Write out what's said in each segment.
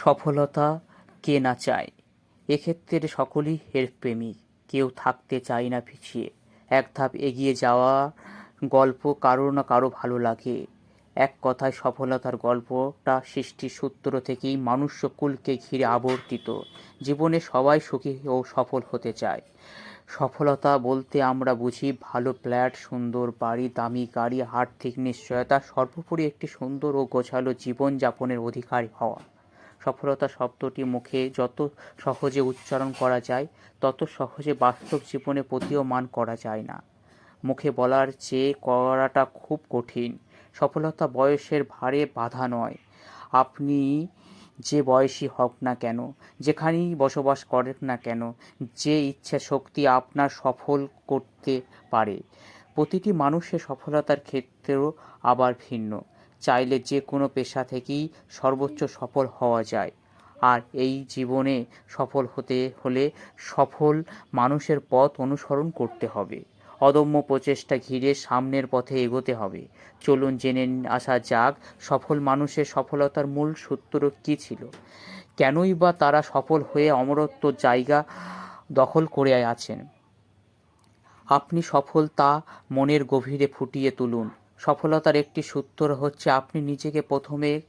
সফলতা কে না চায়? এক্ষেত্রে সকলেই এর প্রেমী কেউ থাকতে চায় না পিছিয়ে। এক ধাপ এগিয়ে যাওয়া গল্প কারও না কারও ভালো লাগে। এক কথায় সফলতার গল্পটা সৃষ্টির সূত্র থেকেই মানুষ্যকুলকে ঘিরে আবর্তিত। জীবনে সবাই সুখী ও সফল হতে চায়। সফলতা বলতে আমরা বুঝি ভালো ফ্ল্যাট, সুন্দর বাড়ি, দামি গাড়ি, আর্থিক নিশ্চয়তা, সর্বোপরি একটি সুন্দর ও গোছালো জীবনযাপনের অধিকারী হওয়া। সফলতা শব্দটি মুখে যত সহজে উচ্চারণ করা যায়, তত সহজে বাস্তব জীবনে প্রতীয়মান করা যায় না। মুখে বলার চেয়ে করাটা খুব কঠিন। সফলতা বয়সের ভারে বাধা নয়। আপনি যে বয়সী হক না কেন, যেখানেই বসবাস করেন না কেন, যে ইচ্ছা শক্তি আপনার সফল করতে পারে। প্রতিটি মানুষের সফলতার ক্ষেত্রেও আবার ভিন্ন। চাইলে যে কোনো পেশা থেকেই সর্বোচ্চ সফল হওয়া যায়। আর এই জীবনে সফল হতে হলে সফল মানুষের পথ অনুসরণ করতে হবে। অদম্য প্রচেষ্টা ঘিরে সামনের পথে এগোতে হবে। চলুন জেনে আসা যাক সফল মানুষের সফলতার মূল সূত্র কী ছিল। কেনই বা তারা সফল হয়ে অমরত্ব জায়গা দখল করে আছেন? আপনি সফল তা মনের গভীরে ফুটিয়ে তুলুন। সফলতার একটি সূত্র হচ্ছে আপনি নিজেকে প্রথমে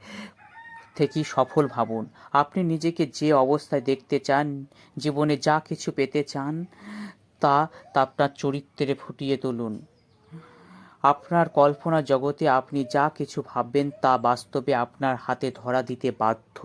থেকেই সফল ভাবুন। আপনি নিজেকে যে অবস্থায় দেখতে চান, জীবনে যা কিছু পেতে চান, তা আপনার চরিত্রে ফুটিয়ে তুলুন। আপনার কল্পনা জগতে আপনি যা কিছু ভাববেন তা বাস্তবে আপনার হাতে ধরা দিতে বাধ্য।